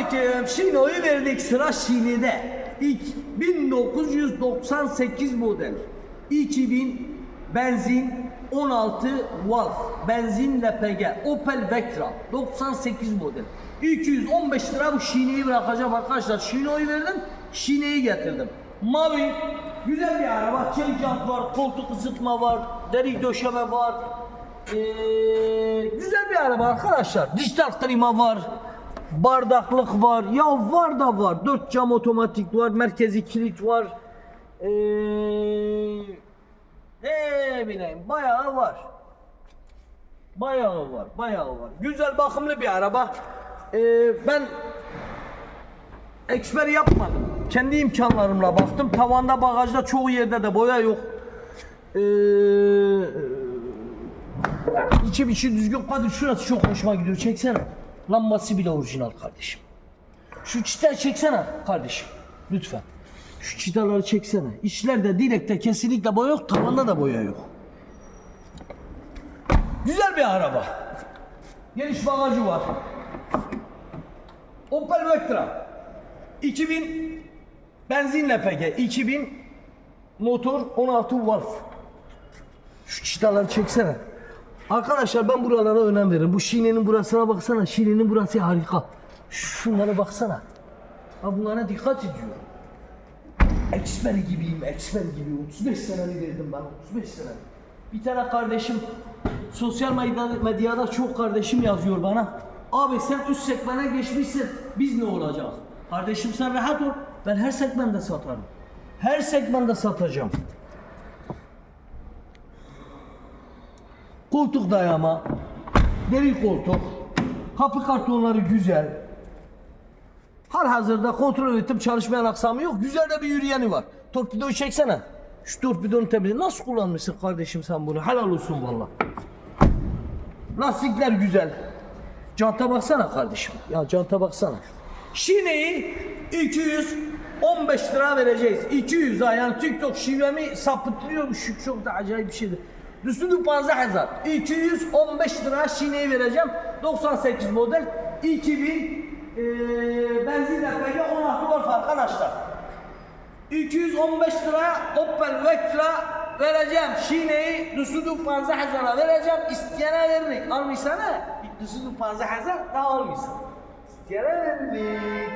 Selamünaleyküm. Şino'yu verdik sıra Şini'de. İlk 1998 model. 2000 benzin 16 Wolf benzin LPG Opel Vectra 98 model. 215 lira bu Şine'yi bırakacağım arkadaşlar. Şino'yu verdim. Şine'yi getirdim. Mavi güzel bir araba. Çelik var, koltuk ısıtma var, deri döşeme var. Ee, güzel bir araba arkadaşlar. Dijital klima var. Bardaklık var. Ya var da var. Dört cam otomatik var. Merkezi kilit var. Ee, ne bileyim bayağı var. Bayağı var. Bayağı var. Güzel bakımlı bir araba. Ee, ben eksper yapmadım. Kendi imkanlarımla baktım. Tavanda bagajda çoğu yerde de boya yok. Ee, İçi içi düzgün. Hadi şurası çok hoşuma gidiyor. Çeksene. Lambası bile orijinal kardeşim. Şu çita çeksene kardeşim. Lütfen. Şu çitaları çeksene. İçlerde direkte kesinlikle boya yok. Tavanda da boya yok. Güzel bir araba. Geniş bagajı var. Opel Vectra. 2000 benzin LPG. 2000 motor 16 Wolf. Şu çıtaları çeksene. Arkadaşlar ben buralara önem veririm. Bu şinenin burasına baksana. Şinenin burası harika. Şunlara baksana. Ha bunlara dikkat ediyorum. Eksper gibiyim, eksper gibi. 35 senemi verdim ben, 35 sene. Bir tane kardeşim sosyal medyada, medyada çok kardeşim yazıyor bana. Abi sen üst segmene geçmişsin, biz ne olacağız? Kardeşim sen rahat ol, ben her segmende satarım. Her segmende satacağım. Koltuk dayama, deri koltuk, kapı kartonları güzel. Hal hazırda kontrol ettim çalışmayan aksamı yok. Güzel de bir yürüyeni var. Torpidoyu çeksene. Şu torpidonu temizle. Nasıl kullanmışsın kardeşim sen bunu? Helal olsun valla. Lastikler güzel. Canta baksana kardeşim. Ya canta baksana. Şineyi 215 lira vereceğiz. 200 ha yani TikTok şivemi sapıtırıyormuş. Çok da acayip bir şeydir. Düşünün panza hazır. 215 lira Şineyi vereceğim. 98 model 2000 eee benzin LPG 16 var arkadaşlar. 215 lira Opel Vectra vereceğim. Şineyi Dusudu Panza Hazar'a vereceğim. İsteyene veririk. Almışsana Dusudu Panza Hazar daha almışsın. İsteyene veririk.